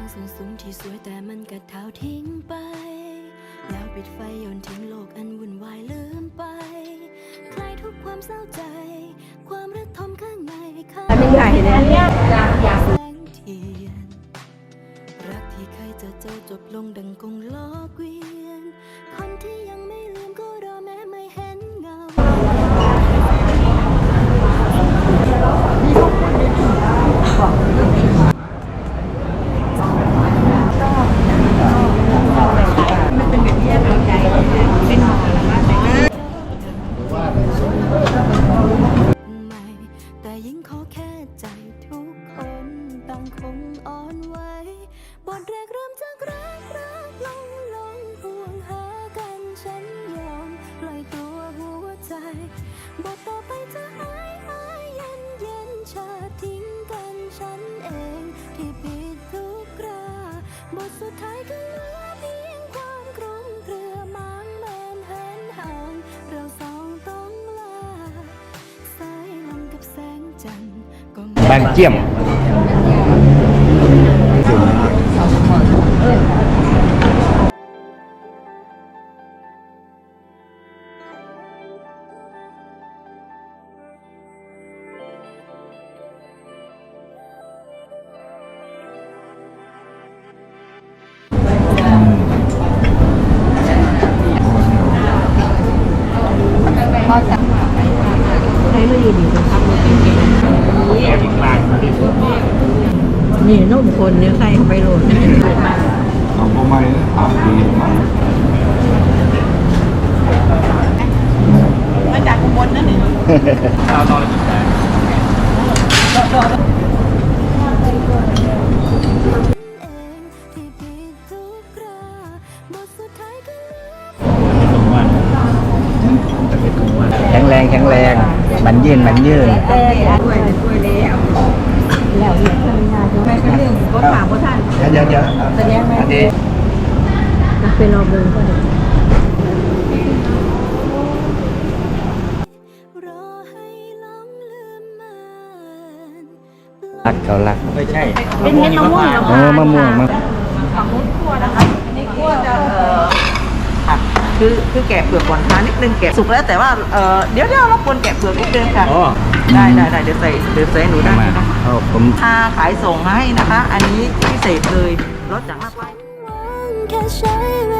างส่วนสูงที่สวยแต่มันกัดเท้าทิ้งไป แล้วปิดไฟโยนทิ้งโลกอันวุ่นวายลืมไป คลายทุกความเศร้าใจ ความระทมข้างในข้างอันนี้ใหญ่เลยแสงเทียน รักที่เคยจะเจอจบลงดังกงล้อเกวียน ทต่อหายหายเย็นเย็นชาทิ้งกันฉันเอง ที่ผิดทุกคราบทสุดท้ายก็เหลือเพียงความคลุมเครือมางแมนหันห่าง เราสองต้องลา สายลมกับแสงจันทร์ก็ แบงเจียม ให้มันดีๆนะครับมันเป็นเก่งนี่นุ่มคนเนี่ยใส่เข้าไปโหลดเอาประมาณสามปีมั้งมาจากอุบลนั่นเองเอาตอนกินได้เองที่ผิ รงแข็งแรงมันยืนมันยืนแต่ช่วยช่วยแล้วแล้วเนี่ยทำงานไปเป็นเรื่องก็ถามว่าท่านเดี๋ยวเดี๋ยวแสดงไหมอันนี้เป็นรอเบิร์ก็ได้รอให้หลงลืมมันรักเขารักไม่ใช่เป็นเม็ดมะม่วงเออมะม่วงมะฝั่วนะคะอันนี้คั่วจะเอ่อ ค่ะคือคือแกะเปลือกก่อนทานนิดนึงแกะสุกแล้วแต่ว่าเอ่อเดี๋ยวเดี๋ยวเราควรแกะเปลือกนิดนึงค่ะ อ๋อ ได้ได้ได้เดี๋ยวใส่เดี๋ยวใส่ให้หนูได้มานะคะเอาผมพาขายส่งให้นะคะ อันนี้พิเศษเลยลดจากหน้าป้ายหวังแค่ใช้เว